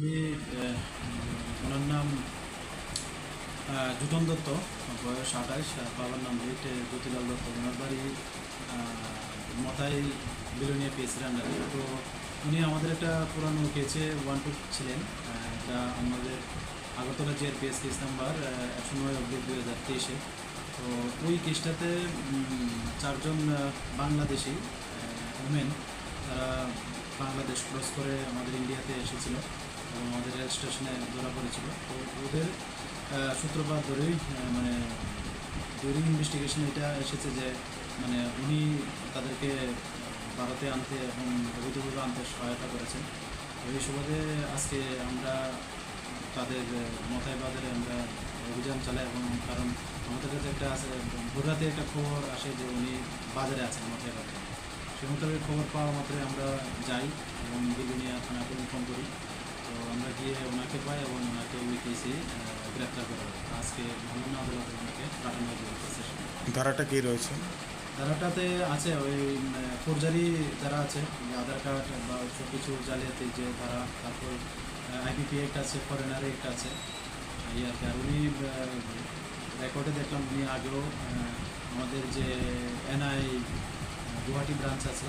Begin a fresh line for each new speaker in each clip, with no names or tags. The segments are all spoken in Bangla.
আমি ওনার নাম জুটন দত্ত বয়স আঠাইশ বাবার নাম লিট জ্যোতিলাল দত্ত। ওনার বাড়ি মতাই বিলোনিয়া পিএসির আন্ডারে তো উনি আমাদের একটা পুরানো কেচে ওয়ান টু ছিলেন। এটা আমাদের Agartala G R P S case number একশো নয় অব্দি দুই হাজার তেইশে তো ওই কেসটাতে চারজন বাংলাদেশি ওমেন তারা বাংলাদেশ ক্রস করে আমাদের ইন্ডিয়াতে এসেছিল। এবং আমাদের রেল স্টেশনে ধরা পড়েছিল, তো ওদের সূত্রপাত ধরেই মানে ডিউরিং ইনভেস্টিগেশন এটা এসেছে যে মানে উনি তাদেরকে ভারতে আনতে এবং অবৈধভাবে আনতে সহায়তা করেছেন। এই সুবাদে আজকে আমরা তাদের মতায় বাজারে আমরা অভিযান চালাই এবং কারণ আমাদের কাছে একটা আছে ভোররাতে একটা খবর আসে যে উনি বাজারে আছেন মতায় বাজারে সে মোতাবেক খবর পাওয়া মাত্রই আমরা যাই এবং বিলুনিয়া থানাকে ইনফর্ম করি। তো আমরা গিয়ে ওনাকে পাই এবং ওনাকে ওই কেসে গ্রেপ্তার করা হয় আজকে ভ্রমণ আদালতে ওনাকে পাঠানো হয়েছে।
ধারাটা কি রয়েছে?
ধারাটাতে আছে ওই ফৌরজারি যারা আছে আধার কার্ড বা সব কিছু জালিয়াতি যে ধারা তারপর আইপিপি একটা আছে ফরেনারে একটা আছে। এই আর কি। আর উনি রেকর্ডে দেখলাম উনি আগেও আমাদের যে এনআই গুয়াহাটি ব্রাঞ্চ আছে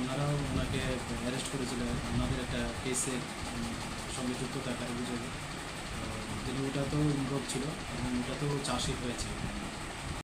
ওনারাও ওনাকে অ্যারেস্ট করেছিল। ওনাদের একটা কেসের সঙ্গে যুক্ত থাকার অভিযোগে। তো তিনি ওটাতেও ইনভলভ ছিল এবং ওটা তো চাষই হয়েছে।